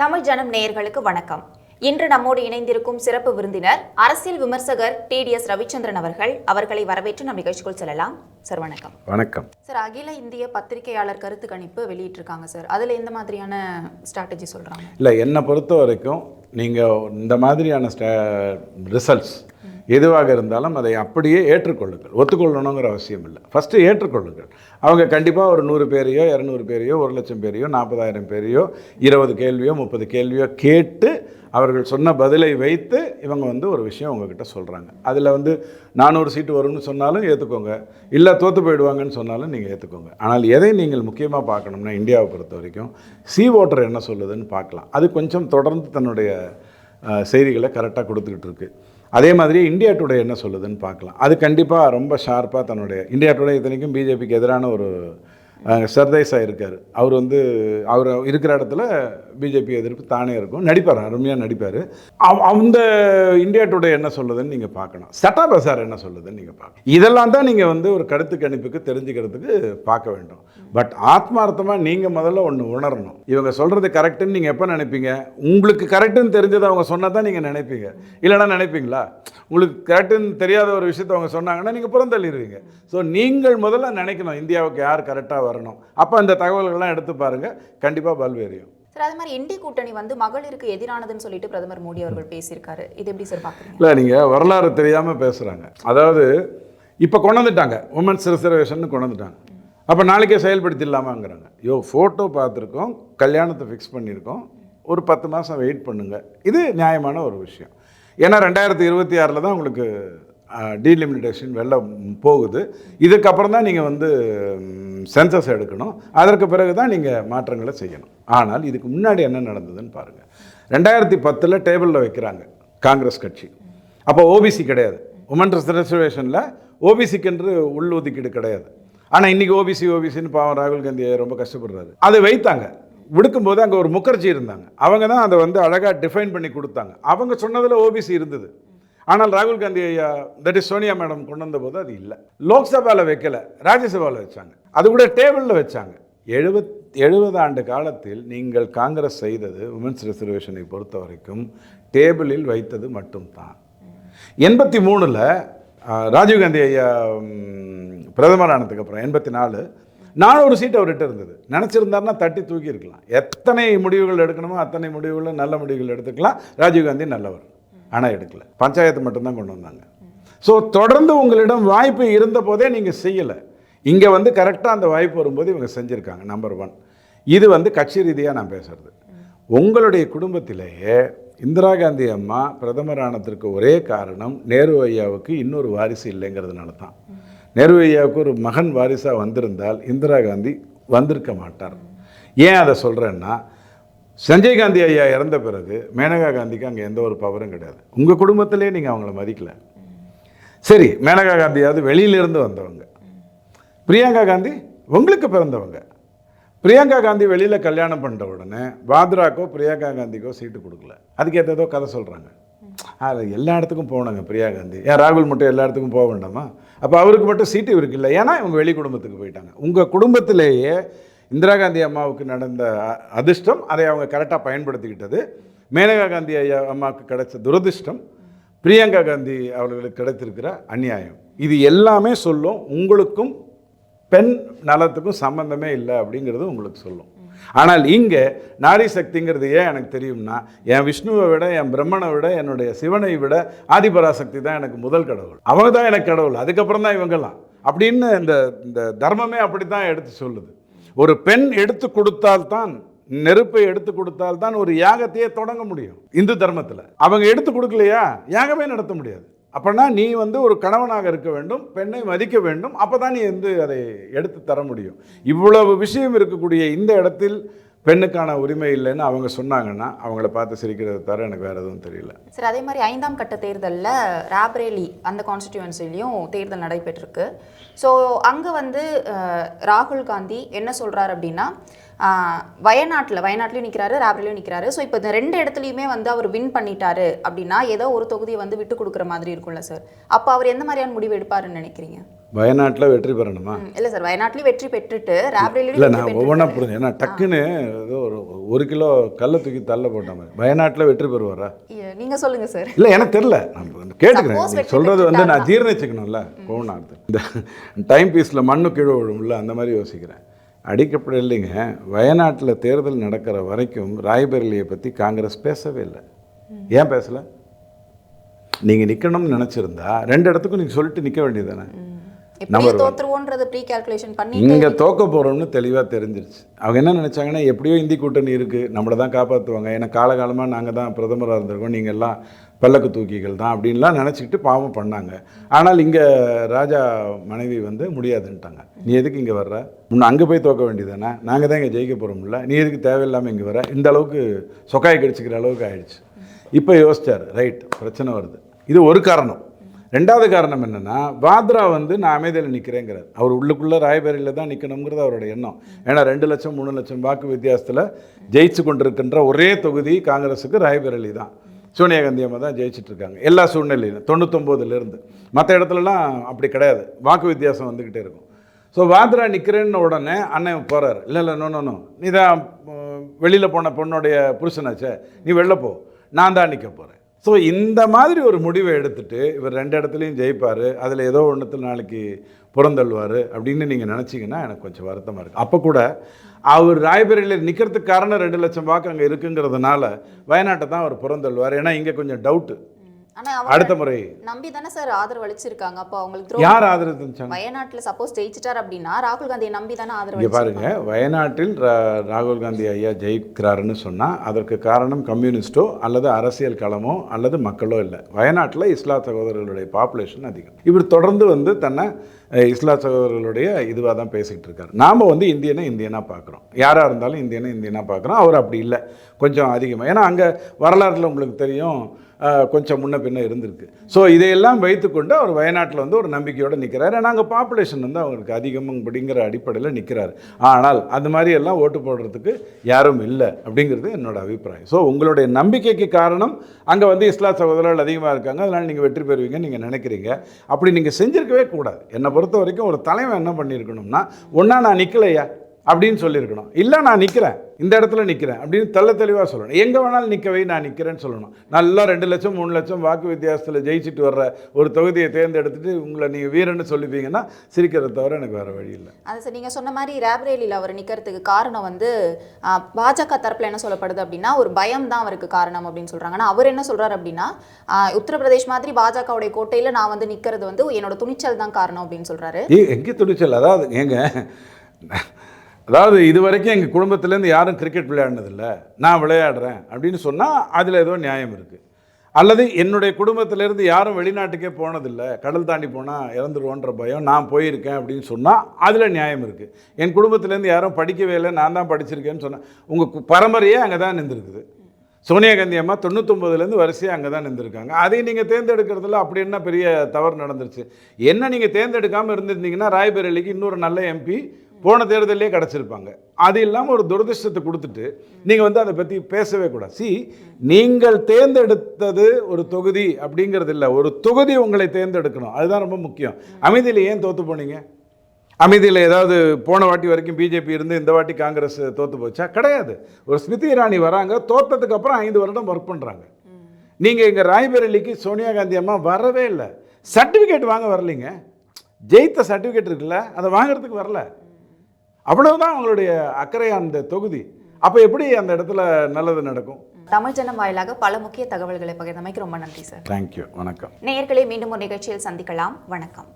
தமிழ் ஜனம் நேயர்களுக்கு வணக்கம். இன்று நம்மோடு இணைந்திருக்கும் சிறப்பு விருந்தினர் அரசியல் விமர்சகர் டிடிஎஸ் ரவிச்சந்திரன் அவர்கள். அவர்களை வரவேற்று நம் நிகழ்ச்சிக்குள் செல்லலாம். சார் வணக்கம். வணக்கம். சார் அகில இந்திய பத்திரிகையாளர் கருத்து கணிப்பு வெளியிட்டிருக்காங்க சார். அதில் எந்த மாதிரியான ஸ்ட்ராட்டஜி சொல்றாங்க? இல்லை என்னை பொறுத்த வரைக்கும் நீங்கள் இந்த மாதிரியான ஸ்டா ரிசல்ட்ஸ் எதுவாக இருந்தாலும் அதை அப்படியே ஏற்றுக்கொள்ளுங்கள். ஒத்துக்கொள்ளணுங்கிற அவசியம் இல்லை. ஃபஸ்ட்டு ஏற்றுக்கொள்ளுங்கள். அவங்க கண்டிப்பாக ஒரு நூறு பேரையோ இரநூறு பேரையோ ஒரு லட்சம் பேரையோ நாற்பதாயிரம் பேரையோ இருபது கேள்வியோ முப்பது கேள்வியோ கேட்டு அவர்கள் சொன்ன பதிலை வைத்து இவங்க வந்து ஒரு விஷயம் உங்ககிட்ட சொல்கிறாங்க அதில் வந்து நானூறு சீட்டு வரும்னு சொன்னாலும் ஏற்றுக்கோங்க இல்லை தோற்று போயிடுவாங்கன்னு சொன்னாலும் நீங்கள் ஏற்றுக்கோங்க ஆனால் எதை நீங்கள் முக்கியமாக பார்க்கணும்னா இந்தியாவை பொறுத்த வரைக்கும் சி ஓட்டர் என்ன சொல்லுதுன்னு பார்க்கலாம். அது கொஞ்சம் தொடர்ந்து தன்னுடைய செய்திகளை கரெக்டாக கொடுத்துக்கிட்டு இருக்குது அதே மாதிரி இந்தியா டுடே என்ன சொல்லுதுன்னு பார்க்கலாம். அது கண்டிப்பாக ரொம்ப ஷார்ப்பாக தன்னுடைய இந்தியா டுடே இத்தனைக்கும் பிஜேபிக்கு எதிரான ஒரு சர்தேசா இருக்கார். அவர் வந்து அவர் இருக்கிற இடத்துல பிஜேபி எதிர்ப்பு தானே இருக்கும். நடிப்பார் அருமையாக நடிப்பார். அந்த இந்தியா டுடே என்ன சொல்லுதுன்னு நீங்கள் பார்க்கணும். சட்டா பசார் என்ன சொல்லுதுன்னு நீங்கள் பார்க்கணும். இதெல்லாம் தான் நீங்கள் வந்து ஒரு கருத்து கணிப்புக்கு தெரிஞ்சுக்கிறதுக்கு பார்க்க வேண்டும். பட் ஆத்மார்த்தமாக நீங்கள் முதல்ல ஒன்று உணரணும். இவங்க சொல்கிறது கரெக்டுன்னு நீங்கள் எப்போ நினைப்பீங்க? உங்களுக்கு கரெக்டுன்னு தெரிஞ்சதை அவங்க சொன்னால் தான் நீங்கள் நினைப்பீங்க. இல்லைன்னா நினைப்பீங்களா? உங்களுக்கு கரெக்டுன்னு தெரியாத ஒரு விஷயத்தை அவங்க சொன்னாங்கன்னா நீங்கள் புறந்தள்ளிடுவீங்க. ஸோ நீங்கள் முதல்ல நினைக்கணும் இந்தியாவுக்கு யார் கரெக்டாக வரணும். அப்போ அந்த தகவல்கள்லாம் எடுத்து பாருங்கள் கண்டிப்பாக பல்வேறியும் சார் அது மாதிரி இந்திய கூட்டணி வந்து மகளிருக்கு எதிரானதுன்னு சொல்லிட்டு பிரதமர் மோடி அவர்கள் பேசியிருக்காரு. இது எப்படி சார் பார்க்குறீங்க இல்லை நீங்கள் வரலாறு தெரியாமல் பேசுகிறாங்க அதாவது இப்போ கொண்டு வந்துட்டாங்க உமன்ஸ் ரிசர்வேஷன் கொண்டு வந்துட்டாங்க அப்போ நாளைக்கே செயல்படுத்திடலாமாங்கிறாங்க. யோ ஃபோட்டோ பார்த்துருக்கோம். கல்யாணத்தை ஃபிக்ஸ் பண்ணியிருக்கோம். ஒரு பத்து மாதம் வெயிட் பண்ணுங்கள் இது நியாயமான ஒரு விஷயம். ஏன்னா ரெண்டாயிரத்தி இருபத்தி ஆறில் தான் உங்களுக்கு டீலிமிடேஷன் வெளில போகுது. இதுக்கப்புறம் தான் நீங்கள் வந்து சென்சஸ் எடுக்கணும். அதற்கு பிறகு தான் நீங்கள் மாற்றங்களை செய்யணும். ஆனால் இதுக்கு முன்னாடி என்ன நடந்ததுன்னு பாருங்கள் ரெண்டாயிரத்தி பத்தில் டேபிளில் வைக்கிறாங்க காங்கிரஸ் கட்சி. அப்போ ஓபிசி கிடையாது. உமன் ரிசர்வேஷனில் ஓபிசிக்கென்று உள்ளொதுக்கீடு கிடையாது. ஆனால் இன்றைக்கி ஓபிசி ஓபிசின்னு பாவம் ராகுல் காந்தி ரொம்ப கஷ்டப்படுறாரு. அதை வைத்தாங்க. விடுக்கும்போது அங்கே ஒரு முகர்ஜி இருந்தாங்க. அவங்க தான் அதை வந்து அழகாக டிஃபைன் பண்ணி கொடுத்தாங்க. அவங்க சொன்னதில் ஓபிசி இருந்தது. ஆனால் ராகுல் காந்தி ஐயா தட் இஸ் சோனியா மேடம் கொண்டு வந்தபோது அது இல்லை. லோக்சபாவில் வைக்கல ராஜ்யசபாவில் வச்சாங்க. அது கூட டேபிளில் வச்சாங்க. எழுபத் எழுபது ஆண்டு காலத்தில் நீங்கள் காங்கிரஸ் செய்தது உமன்ஸ் ரிசர்வேஷனை பொறுத்த வரைக்கும் டேபிளில் வைத்தது மட்டும்தான். எண்பத்தி மூணில் ராஜீவ்காந்தி ஐயா பிரதமர் ஆனதுக்கு அப்புறம் எண்பத்தி நாலு நானூறு சீட் அவர்கிட்ட இருந்தது. நினச்சிருந்தாருன்னா தட்டி தூக்கி இருக்கலாம். எத்தனை முடிவுகள் எடுக்கணுமோ அத்தனை முடிவுகள் நல்ல முடிவுகள் எடுத்துக்கலாம். ராஜீவ்காந்தி நல்லவர். ஆனால் எடுக்கல. பஞ்சாயத்து மட்டும்தான் கொண்டு வந்தாங்க. ஸோ தொடர்ந்து உங்களிடம் வாய்ப்பு இருந்த போதே நீங்கள் செய்யலை. இங்கே வந்து கரெக்டாக அந்த வாய்ப்பு வரும்போது இவங்க செஞ்சுருக்காங்க நம்பர் ஒன் இது வந்து கட்சி ரீதியாக நான் பேசுறது. உங்களுடைய குடும்பத்திலேயே இந்திரா காந்தி அம்மா பிரதமர் ஆனதற்கு ஒரே காரணம் நேரு ஐயாவுக்கு இன்னொரு வாரிசு இல்லைங்கிறதுனால தான். நேரு ஐயாவுக்கு ஒரு மகன் வாரிசாக வந்திருந்தால் இந்திரா காந்தி வந்திருக்க மாட்டார். ஏன் அதை சொல்கிறேன்னா சஞ்சய் காந்தி ஐயா இறந்த பிறகு மேனகா காந்திக்கு அங்கே எந்த ஒரு பவரும் கிடையாது. உங்கள் குடும்பத்திலே நீங்கள் அவங்கள மதிக்கல. சரி மேனகா காந்தியாவது வெளியிலிருந்து வந்தவங்க. பிரியங்கா காந்தி உங்களுக்கு பிறந்தவங்க. பிரியங்கா காந்தி வெளியில் கல்யாணம் பண்ணுற உடனே வாத்ராக்கோ பிரியங்கா காந்திக்கோ சீட்டு கொடுக்கல. அதுக்கு ஏதோ கதை சொல்கிறாங்க அதில் எல்லா இடத்துக்கும் போனாங்க பிரியா காந்தி. ஏன் ராகுல் மட்டும் எல்லா இடத்துக்கும் போக வேண்டாமா? அப்போ அவருக்கு மட்டும் சீட்டு இவருக்கு இல்லை. ஏன்னா இவங்க வெளி குடும்பத்துக்கு போயிட்டாங்க. உங்கள் குடும்பத்திலேயே இந்திரா காந்தி அம்மாவுக்கு நடந்த அதிர்ஷ்டம் அதை அவங்க கரெக்டாக பயன்படுத்திக்கிட்டது. மேனகா காந்தி ஐயா அம்மாவுக்கு கிடைச்ச துரதிர்ஷ்டம் பிரியங்கா காந்தி அவர்களுக்கு கிடைத்திருக்கிற அநியாயம். இது எல்லாமே சொல்லும் உங்களுக்கும் பெண் நலத்துக்கும் சம்பந்தமே இல்லை அப்படிங்கிறது உங்களுக்கு சொல்லும். ஆனால் இங்கே நாரி சக்திங்கிறது ஏன் எனக்கு தெரியும்னா என் விஷ்ணுவை விட என் பிரம்மனை விட என்னுடைய சிவனை விட ஆதிபராசக்தி தான் எனக்கு முதல் கடவுள். அவங்க தான் எனக்கு கடவுள் அதுக்கப்புறம் தான் இவங்கெல்லாம். அப்படின்னு இந்த இந்த தர்மமே அப்படி தான் எடுத்து சொல்லுது. ஒரு பெண் எடுத்து கொடுத்தால்தான் நெருப்பை எடுத்து கொடுத்தால்தான் ஒரு யாகத்தையே தொடங்க முடியும் இந்து தர்மத்தில். அவங்க எடுத்து கொடுக்கலையா? யாகமே நடத்த முடியாது. அப்படின்னா நீ வந்து ஒரு கணவனாக இருக்க வேண்டும் பெண்ணை மதிக்க வேண்டும் அப்போ தான் நீ வந்து அதை எடுத்து தர முடியும். இவ்வளவு விஷயம் இருக்கக்கூடிய இந்த இடத்தில் பெண்ணுக்கான உரிமை இல்லைன்னு அவங்க சொன்னாங்கன்னா அவங்கள பார்த்து சிரிக்கிறத தவிர எனக்கு வேறு எதுவும் தெரியல. சார் அதே மாதிரி ஐந்தாம் கட்ட தேர்தலில் ராப்ரேலி அந்த கான்ஸ்டிடியூன்சிலையும் தேர்தல் நடைபெற்றிருக்கு. ஸோ அங்கே வந்து ராகுல் காந்தி என்ன சொல்கிறார் அப்படின்னா வயநாட்டில் வயநாட்டிலையும் நிற்கிறாரு ராப்ரேலியும் நிற்கிறாரு ஸோ இப்போ இந்த ரெண்டு இடத்துலையுமே வந்து அவர் வின் பண்ணிட்டாரு அப்படின்னா ஏதோ ஒரு தொகுதியை வந்து விட்டு கொடுக்குற மாதிரி இருக்கும்ல சார் அப்போ அவர் எந்த மாதிரியான முடிவு எடுப்பாருன்னு நினைக்கிறீங்க? வயநாட்டில் வெற்றி பெறணுமா? இல்ல சார் வயநாட்டிலயும் வெற்றி பெற்றுட்டு ராப்ரேலியும் இல்லை நான் ஒவ்வொன்றா புரிஞ்சு ஏன்னா டக்குன்னு ஏதோ ஒரு ஒரு கிலோ கல்லை தூக்கி தள்ள போட்ட மாதிரி. வயநாட்டில் வெற்றி பெறுவாரா? ஐயா, நீங்க சொல்லுங்க சார். இல்லை எனக்கு தெரில நான் கேட்டுக்கிறேன். Suppose நீ வெற்றி சொல்கிறது வந்து நான்? ஜீர்ணிச்சுக்கணும்ல. கோவனார்த்து இந்த டைம் பீஸில் மண்ணு கீழே விழும்ல அந்த மாதிரி யோசிக்கிறேன். அடிக்கப்பட இல்லைங்க. வயநாட்டில் தேர்தல் நடக்கிற வரைக்கும் ராய்பரேலியை பற்றி காங்கிரஸ் பேசவே இல்லை. ஏன் பேசலை? நீங்கள் நிற்கணும்னு நினச்சிருந்தா ரெண்டு இடத்துக்கும் நீங்கள் சொல்லிட்டு நிற்க வேண்டியதானே எப்படியும் இங்கே தோக்க போகிறோம்னு தெளிவாக தெரிஞ்சிருச்சு. அவங்க என்ன நினச்சாங்கன்னா எப்படியோ இந்தி கூட்டணி இருக்குது நம்மளை தான் காப்பாற்றுவாங்க ஏன்னா காலகாலமாக நாங்கள் தான் பிரதமராக இருந்திருக்கோம். நீங்கள் எல்லாம் பல்லக்கு தூக்கிகள் தான் அப்படின்லாம் நினச்சிக்கிட்டு பாவம் பண்ணாங்க. ஆனால் இங்கே ராஜா மனைவி வந்து முடியாதுன்ட்டாங்க. நீ எதுக்கு இங்கே வர்ற? முன்ன அங்கே போய் தோக்க வேண்டியதானே நாங்கள் தான் இங்கே ஜெயிக்க போகிறோம்ல நீ எதுக்கு தேவையில்லாமல் இங்கே வர? இந்த அளவுக்கு சொக்காய் கடிச்சிக்கிற அளவுக்கு ஆயிடுச்சு. இப்போ யோசிச்சார் ரைட் பிரச்சனை வருது. இது ஒரு காரணம். ரெண்டாவது காரணம் என்னென்னா வாத்ரா வந்து நான் அமைதியில் நிற்கிறேங்கிறார் அவர் உள்ளுக்குள்ளே ராயபேரியில் தான் நிற்கணுங்கிறது அவரோட எண்ணம். ஏன்னா ரெண்டு லட்சம் மூணு லட்சம் வாக்கு வித்தியாசத்தில் ஜெயிச்சு கொண்டிருக்கின்ற ஒரே தொகுதி காங்கிரஸுக்கு ராயபேரலி தான். சோனியா காந்தி அம்மா தான் ஜெயிச்சிட்டு இருக்காங்க. எல்லா சூழ்நிலையிலும் தொண்ணூத்தொம்போதுலேருந்து. மற்ற இடத்துலலாம் அப்படி கிடையாது. வாக்கு வித்தியாசம் வந்துக்கிட்டே இருக்கும். ஸோ வாத்ரா நிற்கிறேன்னு உடனே அண்ணன் போகிறார் இல்லை இல்லை நோனோ நீ தான் வெளியில் போன பொண்ணுடைய புருஷனாச்சே. நீ வெளில போ. நான் தான் நிற்க போகிறேன் ஸோ இந்த மாதிரி ஒரு முடிவை எடுத்துட்டு இவர் ரெண்டு இடத்துலையும் ஜெயிப்பார் அதில் ஏதோ ஒன்றுத்தில் நாளைக்கு புறந்தள்ளுவார் அப்படின்னு நீங்கள் நினச்சிங்கன்னா எனக்கு கொஞ்சம் வருத்தமாக இருக்குது அப்போ கூட அவர் ராய்பேரியில் நிற்கிறதுக்கு காரணம் ரெண்டு லட்சம் வாக்கு அங்கே இருக்குங்கிறதுனால வயநாட்டை தான் அவர் புறந்தள்ளுவார். ஏன்னா இங்கே கொஞ்சம் டவுட்டு அடுத்த முறை. நம்பி தானே சார் ஆதரவு அளிச்சிருக்காங்க. அப்போ அவங்களுக்கு யார் ஆதரவு தெரிஞ்சாங்க வயநாட்டுல சப்போஸ் ஜெயிச்சிட்டார் அப்படின்னா ராகுல் காந்தியை நம்பி தானே ஆதரவு இங்கே பாருங்க. வயநாட்டில் ராகுல் காந்தி ஐயா ஜெயிக்கிறாருன்னு சொன்னால் அதற்கு காரணம் கம்யூனிஸ்டோ அல்லது அரசியல் களமோ அல்லது மக்களோ இல்லை. வயநாட்டில் இஸ்லா சகோதரர்களுடைய பாப்புலேஷன் அதிகம். இவர் தொடர்ந்து வந்து தன்னை இஸ்லா சகோதரர்களுடைய இதுவாக தான் பேசிகிட்டு இருக்காரு நாம் வந்து இந்தியனை இந்தியனாக பார்க்குறோம். யாராக இருந்தாலும் இந்தியனை இந்தியனாக பார்க்குறோம். அவர் அப்படி இல்லை. கொஞ்சம் அதிகமாக ஏன்னா அங்கே வரலாற்றில் உங்களுக்கு தெரியும் கொஞ்சம் முன்ன பின்ன இருந்திருக்கு. ஸோ இதையெல்லாம் வைத்துக்கொண்டு அவர் வயநாட்டில் வந்து ஒரு நம்பிக்கையோடு நிற்கிறாரு ஏன்னா அங்கே பாப்புலேஷன் வந்து அவருக்கு அதிகம் அப்படிங்கிற அடிப்படையில் நிற்கிறாரு ஆனால் அந்த மாதிரி எல்லாம் ஓட்டு போடுறதுக்கு யாரும் இல்லை அப்படிங்கிறது என்னோடய அபிப்பிராயம். ஸோ உங்களுடைய நம்பிக்கைக்கு காரணம் அங்கே வந்து இஸ்லா சகோதரர்கள் அதிகமாக இருக்காங்க. அதனால் நீங்கள் வெற்றி பெறுவீங்கன்னு நீங்கள் நினைக்கிறீங்க. அப்படி நீங்கள் செஞ்சிருக்கவே கூடாது. என்னை பொறுத்த வரைக்கும் ஒரு தலைவன் என்ன பண்ணியிருக்கணும்னா ஒன்றா நான் நிற்கலையா அப்படின்னு சொல்லியிருக்கணும். இல்லை நான் நிற்கிறேன் இந்த இடத்துல நிற்கிறேன் அப்படின்னு தெள்ள தெளிவாக சொல்லணும். எங்கே வேணாலும் நிற்கவே நான் நிற்கிறேன்னு சொல்லணும். நல்லா ரெண்டு லட்சம் மூணு லட்சம் வாக்கு வித்தியாசத்தில் ஜெயிச்சிட்டு வர்ற ஒரு தொகுதியை தேர்ந்தெடுத்துட்டு உங்களை நீங்கள் வீரன்னு சொல்லிப்பீங்கன்னா சிரிக்கிறத தவிர எனக்கு வேறு வழி இல்லை. அது சார் நீங்கள் சொன்ன மாதிரி ரேப்ரேலியில் அவர் நிற்கிறதுக்கு காரணம் வந்து பாஜக தரப்பில் என்ன சொல்லப்படுது அப்படின்னா ஒரு பயம் தான் அவருக்கு காரணம் அப்படின்னு சொல்கிறாங்க ஆனால் அவர் என்ன சொல்றாரு அப்படின்னா உத்தரப்பிரதேஷ் மாதிரி பாஜகவுடைய கோட்டையில் நான் வந்து நிற்கிறது வந்து என்னோட துணிச்சல் தான் காரணம் அப்படின்னு சொல்றாரு. ஏ எங்கே துணிச்சல்? அதாவது ஏங்க அதாவது இது வரைக்கும் எங்கள் குடும்பத்துலேருந்து யாரும் கிரிக்கெட் விளையாடினதில்ல. நான் விளையாடுறேன் அப்படின்னு சொன்னால் அதில் ஏதோ நியாயம் இருக்குது அல்லது என்னுடைய குடும்பத்திலேருந்து யாரும் வெளிநாட்டுக்கே போனதில்லை. கடல் தாண்டி போனால் இறந்துருவோன்ற பயம் நான் போயிருக்கேன் அப்படின்னு சொன்னால் அதில் நியாயம் இருக்குது என் குடும்பத்திலேருந்து யாரும் படிக்கவே இல்லை நான் தான் படிச்சிருக்கேன்னு சொன்னேன் உங்கள் பரம்பரையே அங்கே தான் நின்றுருக்குது. சோனியா காந்தி அம்மா தொண்ணூத்தொம்பதுலேருந்து வரிசையாக அங்கே தான் நின்றுருக்காங்க. அதை நீங்கள் தேர்ந்தெடுக்கிறதுல அப்படி என்ன பெரிய தவறு நடந்துருச்சு? என்ன நீங்கள் தேர்ந்தெடுக்காமல் இருந்திருந்தீங்கன்னா ராய்பரேலிக்கு இன்னொரு நல்ல எம்பி போன தேர்தலே கிடச்சிருப்பாங்க. அது இல்லாமல் ஒரு துரதிர்ஷ்டத்தை கொடுத்துட்டு நீங்கள் வந்து அதை பற்றி பேசவே கூடாது. சி நீங்கள் தேர்ந்தெடுத்தது ஒரு தொகுதி அப்படிங்கிறது இல்லை. ஒரு தொகுதி உங்களை தேர்ந்தெடுக்கணும். அதுதான் ரொம்ப முக்கியம். அமைதியில் ஏன் தோற்று போனீங்க? அமைதியில் ஏதாவது போன வாட்டி வரைக்கும் பிஜேபி இருந்து இந்த வாட்டி காங்கிரஸ் தோற்று போச்சா? கிடையாது. ஒரு ஸ்மிருதி இராணி வராங்க தோற்றதுக்கு அப்புறம் ஐந்து வருடம் ஒர்க் பண்ணுறாங்க நீங்கள் இங்கே ராய்பரேலிக்கு சோனியா காந்தி அம்மா வரவே இல்லை. சர்டிஃபிகேட் வாங்க வரலைங்க. ஜெயித்த சர்டிஃபிகேட் இருக்குல்ல அதை வாங்குறதுக்கு வரல. அவ்வளவுதான் அவங்களுடைய அக்கறை அந்த தொகுதி. அப்போ எப்படி அந்த இடத்துல நல்லது நடக்கும்? தமிழ் ஜனம் வாயிலாக பல முக்கிய தகவல்களை பகிர்ந்தமைக்கு ரொம்ப நன்றி சார். தேங்க்யூ வணக்கம். நேயர்களே மீண்டும் ஒரு நிகழ்ச்சியில் சந்திக்கலாம். வணக்கம்.